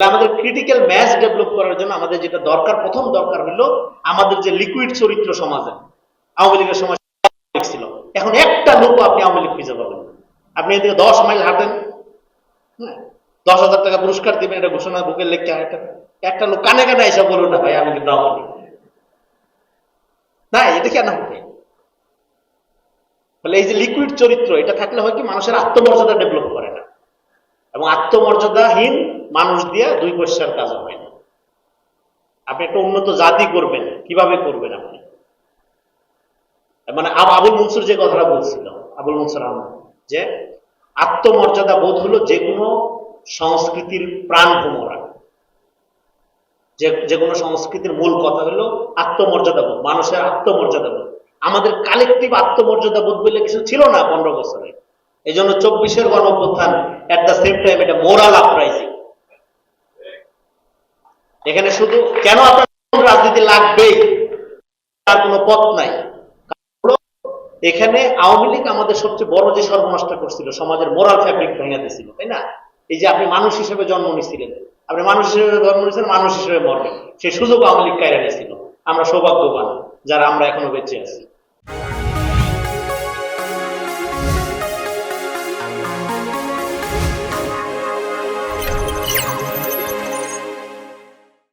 আমাদের critical match develop করার জন্য আমাদের যেটা দরকার প্রথম দরকার হলো আমাদের যে লিকুইড চরিত্র সমাজে আওয়ামী লীগের সময় ছিল এখন একটা লোক আপনি আওয়ামী লীগ খুঁজে পাবেন আপনি এদিকে দশ মাইল হাঁটেন হ্যাঁ, দশ হাজার টাকা পুরস্কার দিবেন এটা ঘোষণা বুকের লেখা একটা। একটা লোক কানে কানে এসে বলুন না ভাই আমি কিন্তু আওয়ামী লীগ। না এটা কেন হবে? বলে এই যে লিকুইড চরিত্র এটা থাকলে হয় কি মানুষের আত্মমর্যাদা ডেভেলপ করে না। এবং আত্মমর্যাদাহীন মানুষ দিয়ে দুই পয়সার কাজ হয় না। আপনি একটা উন্নত জাতি করবেন, কীভাবে করবেন আপনি? মানে আব- আবুল মনসুর যে কথাটা বলছিল, আবুল মনসুর আহমদ, যে আত্মমর্যাদা বোধ হলো যে কোনো সংস্কৃতির প্রাণ ভোমরা। যে যে কোনো সংস্কৃতির মূল কথা হলো আত্মমর্যাদা বোধ, মানুষের আত্মমর্যাদা বোধ। আমাদের কালেকটিভ আত্মমর্যাদা বোধ বলে কিছু ছিল না পনেরো বছরে? এই জন্য চব্বিশের গণঅভ্যুত্থান এট দ্য সেম টাইম এটা মোরাল আপরাইজিং এখানে শুধু কেন আপনার রাজনীতি লাগবেই তার কোনো পথ নাই। এখানে আওয়ামী লীগ আমাদের সবচেয়ে বড় যে সর্বনষ্ট করছিল, সমাজের মোরাল ফ্যাব্রিক ভেঙে দিয়েছিল, তাই না? এই যে আপনি মানুষ হিসেবে জন্ম নিছিলেন আপনি মানুষ হিসেবে জন্ম নিয়েছেন, মানুষ হিসেবে মরবেন সেই সুযোগ আওয়ামী লীগ কায়রা নিয়েছিল। আমরা সৌভাগ্যবান যারা আমরা এখনও বেঁচে আছি।